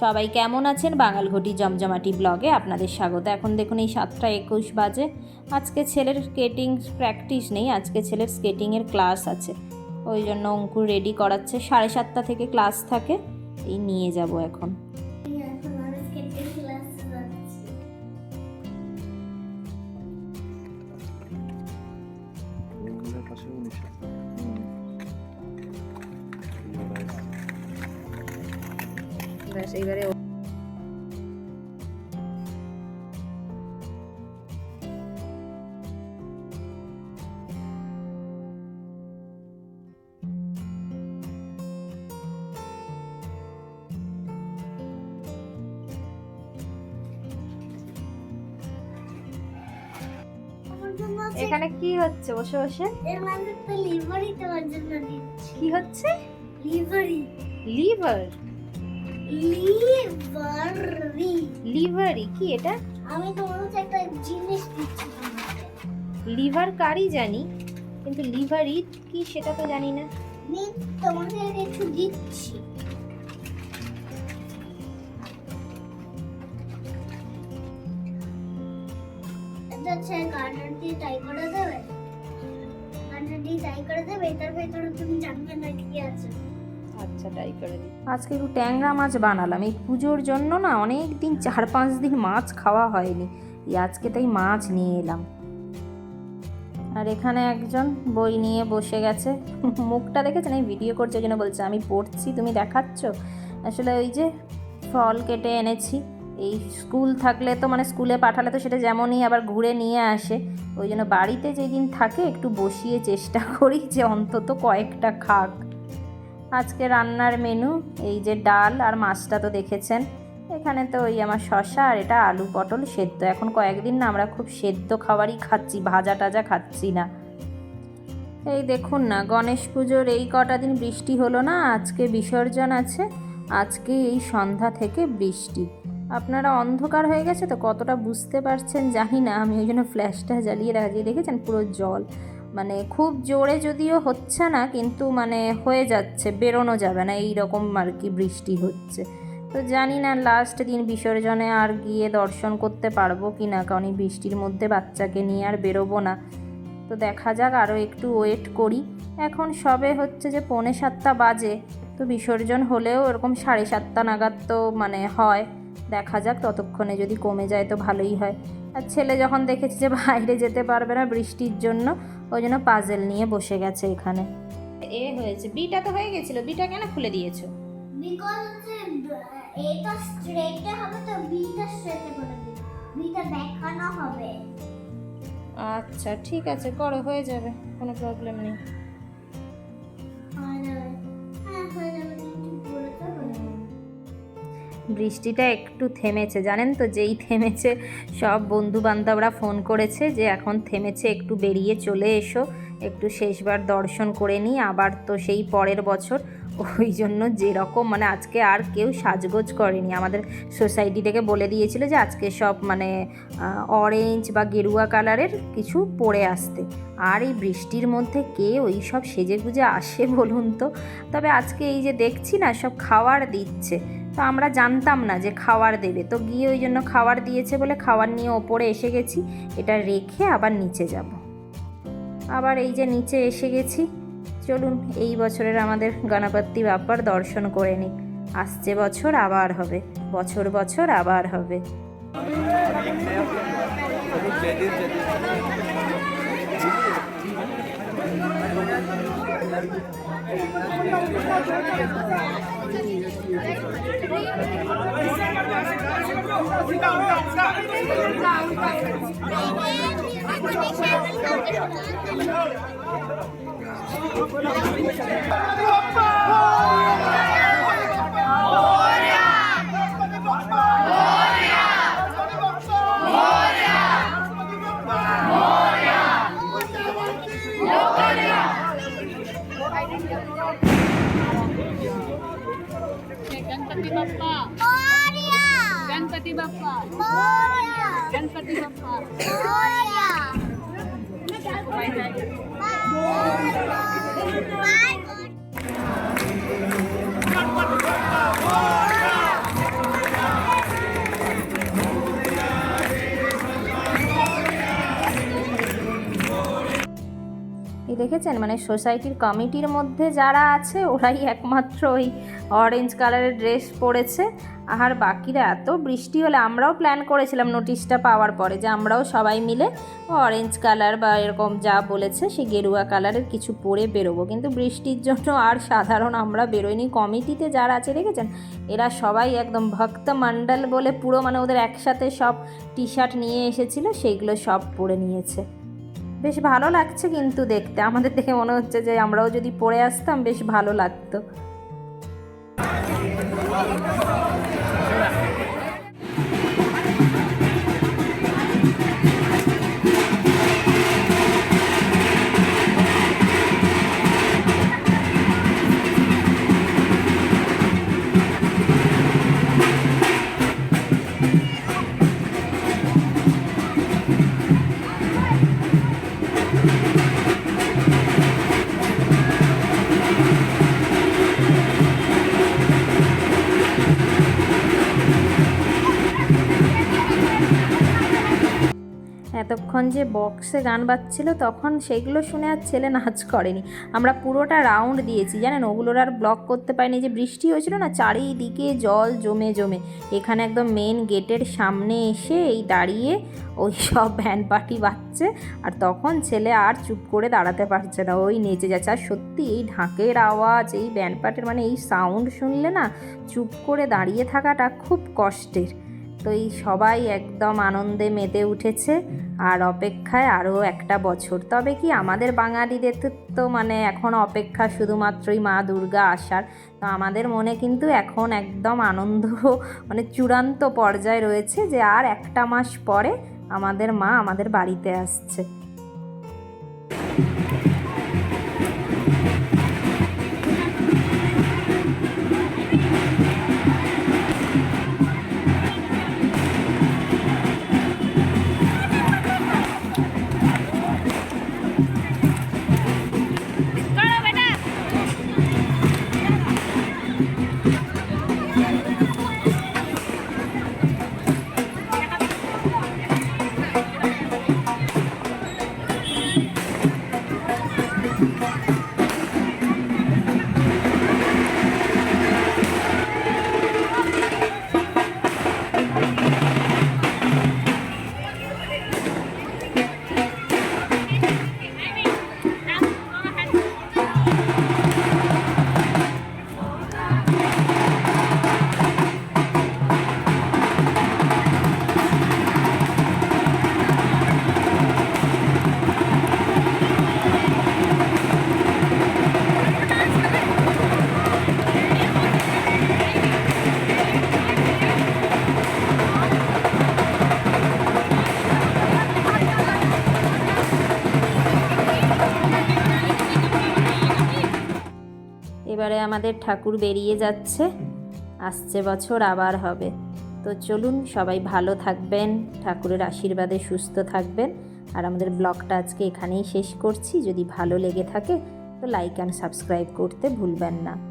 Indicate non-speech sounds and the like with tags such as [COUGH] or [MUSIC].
সবাই কেমন আছেন? বাঙালঘটি জমজমাটি ব্লগে আপনাদের স্বাগত। এখন দেখুন এই সাতটা একুশ বাজে। আজকে ছেলের স্কেটিং প্র্যাকটিস নেই, আজকে ছেলের স্কেটিংয়ের ক্লাস আছে। ওই জন্য অঙ্কুর রেডি করাচ্ছে। সাড়ে সাতটা থেকে ক্লাস থাকে। এই নিয়ে যাব এখন। ব্যাস এইবারে এখানে কি হচ্ছে? বসে বসে। এর মাঝে একটা লিভারই তোমার জন্য দিচ্ছি। কি হচ্ছে? লিভারি লিভার লিভারি কি এটা? আমি তোমার কাছে একটা জিনিস দিচ্ছি লিভার কারি জানি কিন্তু লিভারই কি সেটা তো জানি না। আমি তোমাকে কিছু দিচ্ছি। এটা হচ্ছে গার্ডার দিয়ে টাই করে দেবে। গার্ডার দিয়ে টাই করে দেবে এটার ভেতরে তুমি জানবে না কি আছে। আচ্ছা ট্রাই করে আজকে একটু ট্যাংরা মাছ বানালাম। এই পুজোর জন্য না অনেক দিন চার পাঁচ দিন মাছ খাওয়া হয়নি। এই আজকে তাই মাছ নিয়ে এলাম। আর এখানে একজন বই নিয়ে বসে গেছে। [LAUGHS] মুখটা দেখেছেন? এই ভিডিও করছে জন্য বলছে, আমি পড়ছি, তুমি দেখাচ্ছ? আসলে ওই যে ফল কেটে এনেছি। এই স্কুল থাকলে তো মানে স্কুলে পাঠালে তো সেটা যেমনই আবার ঘুরে নিয়ে আসে। ওই জন্য বাড়িতে যেদিন থাকে, একটু বসিয়ে চেষ্টা করি যে অন্তত কয়েকটা খাক। আজকে রান্নার মেনু এই যে ডাল আর মাছটা তো দেখেছেন। এখানে তো ওই আমার শশা আর এটা আলু পটল সেদ্ধ। এখন কয়েকদিন না আমরা খুব সেদ্ধ খাবারই খাচ্ছি, ভাজা টাজা খাচ্ছি না। এই দেখুন না, গণেশ পুজোর এই কটা দিন বৃষ্টি হলো না, আজকে বিসর্জন আছে, আজকে এই সন্ধ্যা থেকে বৃষ্টি। আপনারা অন্ধকার হয়ে গেছে তো কতটা বুঝতে পারছেন জানি না, আমি ওই জন্য ফ্ল্যাশটা জ্বালিয়ে রাখিয়ে দেখেছেন পুরো জল। মানে খুব জোরে যদিও হচ্ছে না, কিন্তু মানে হয়ে যাচ্ছে, বেরোনো যাবে না এই রকম আর কি বৃষ্টি হচ্ছে। তো জানি না লাস্ট দিন বিসর্জনে আর গিয়ে দর্শন করতে পারব কি না, কারণ এই বৃষ্টির মধ্যে বাচ্চাকে নিয়ে আর বেরোবো না। তো দেখা যাক আরও একটু ওয়েট করি। এখন সবে হচ্ছে যে পৌনে সাতটা বাজে, তো বিসর্জন হলেও এরকম সাড়ে সাতটা নাগাদ তো মানে হয়। দেখা যাক, ততক্ষণে যদি কমে যায় তো ভালোই হয়। আর ছেলে যখন দেখেছি যে বাইরে যেতে পারবে না বৃষ্টির জন্য ওই জন্য পাজেল নিয়ে বসে গেছে এখানে। এ হয়েছে। বিটা তো হয়ে গেছিল। বিটা কেন খুলে দিয়েছ? বিকজ এটা স্ট্রেটে হবে তো বিটা স্ট্রেটে করে বিটা দেখানো হবে। আচ্ছা ঠিক আছে। করো হয়ে যাবে। কোনো প্রবলেম নেই। বৃষ্টিটা একটু থেমেছে, জানেন তো? যেই থেমেছে, সব বন্ধু বান্ধবরা ফোন করেছে যে, এখন থেমেছে, একটু বেরিয়ে চলে এসো, একটু শেষবার দর্শন করে নিই। আবার তো সেই পরের বছর, ওই জন্য যেরকম মানে আজকে আর কেউ সাজগোজ করেনি। আমাদের সোসাইটি থেকে বলে দিয়েছিল যে, আজকে সব মানে অরেঞ্জ বা গেরুয়া কালারের কিছু পরে আসতে। আর এই বৃষ্টির মধ্যে কে ওই সব সেজে গুজে আসে বলুন তো? তবে আজকে এই যে দেখছি না, সব খাবার দিচ্ছে। তো আমরা জানতাম না যে খাবার দেবে। তো গিয়ে ওই জন্য খাবার দিয়েছে বলে খাবার নিয়ে ওপরে এসে গেছি, এটা রেখে আবার নিচে যাব। আবার এই যে নিচে এসে গেছি, চলুন এই বছরের আমাদের গণপতি বাপ্পার দর্শন করে নিই। আসছে বছর, আবার হবে। বছর বছর, আবার হবে। Hoppa! Ganpati Bappa Morya Ganpati Bappa Morya Ganpati Bappa Morya bye bye bye দেখেছেন? মানে সোসাইটির কমিটির মধ্যে যারা আছে, ওরাই একমাত্র ওই অরেঞ্জ কালারের ড্রেস পরেছে। আর বাকিরা, এত বৃষ্টি হলে আমরাও প্ল্যান করেছিলাম নোটিশটা পাওয়ার পরে যে আমরাও সবাই মিলে অরেঞ্জ কালার বা এরকম যা বলেছে, সে গেরুয়া কালারের কিছু পরে বেরোবো। কিন্তু বৃষ্টির জন্য আর সাধারণ আমরা বেরোইনি। কমিটিতে যারা আছে, দেখেছেন? এরা সবাই একদম ভক্ত মণ্ডল বলে পুরো মানে ওদের একসাথে সব টি শার্ট নিয়ে এসেছিল সেইগুলো সব পরে নিয়েছে। বেশ ভালো লাগছে কিন্তু দেখতে। আমাদের দেখে মনে হচ্ছে যে আমরাও যদি পড়ে আসতাম বেশ ভালো লাগতো। এতক্ষণ যে বক্সে গান বাজছিল তখন সেগুলো শুনে আর ছেলে নাচ করেনি। আমরা পুরোটা রাউন্ড দিয়েছি, জানেন? ওগুলোর আর ব্লক করতে পারিনি। যে বৃষ্টি হয়েছিল না, চারিদিকে জল জমে জমে। এখানে একদম মেন গেটের সামনে এসে এই দাঁড়িয়ে ওই সব ভ্যান পার্টি বাজছে। আর তখন ছেলে আর চুপ করে দাঁড়াতে পারছে না, ওই নেচে যাচ্ছে। আর সত্যি এই ঢাকের আওয়াজ, এই ব্যান্ড পার্টির মানে এই সাউন্ড শুনলে না, চুপ করে দাঁড়িয়ে থাকাটা খুব কষ্টের। তো এই সবাই একদম আনন্দে মেতে উঠেছে আর অপেক্ষায় আরও একটা বছর। তবে কি আমাদের বাঙালিদের তো- তো মানে এখন অপেক্ষা শুধুমাত্রই মা দুর্গা আসার। তো আমাদের মনে কিন্তু এখন একদম আনন্দ [LAUGHS] মানে চূড়ান্ত পর্যায়ে রয়েছে যে আর একটা মাস পরে আমাদের মা আমাদের বাড়িতে আসছে। এবারে আমাদের ঠাকুর বেরিয়ে যাচ্ছে। আসছে বছর, আবার হবে। তো চলুন, সবাই ভালো থাকবেন, ঠাকুরের আশীর্বাদে সুস্থ থাকবেন। আর আমাদের ব্লগটা আজকে এখানেই শেষ করছি। যদি ভালো লেগে থাকে, তো লাইক অ্যান্ড সাবস্ক্রাইব করতে ভুলবেন না।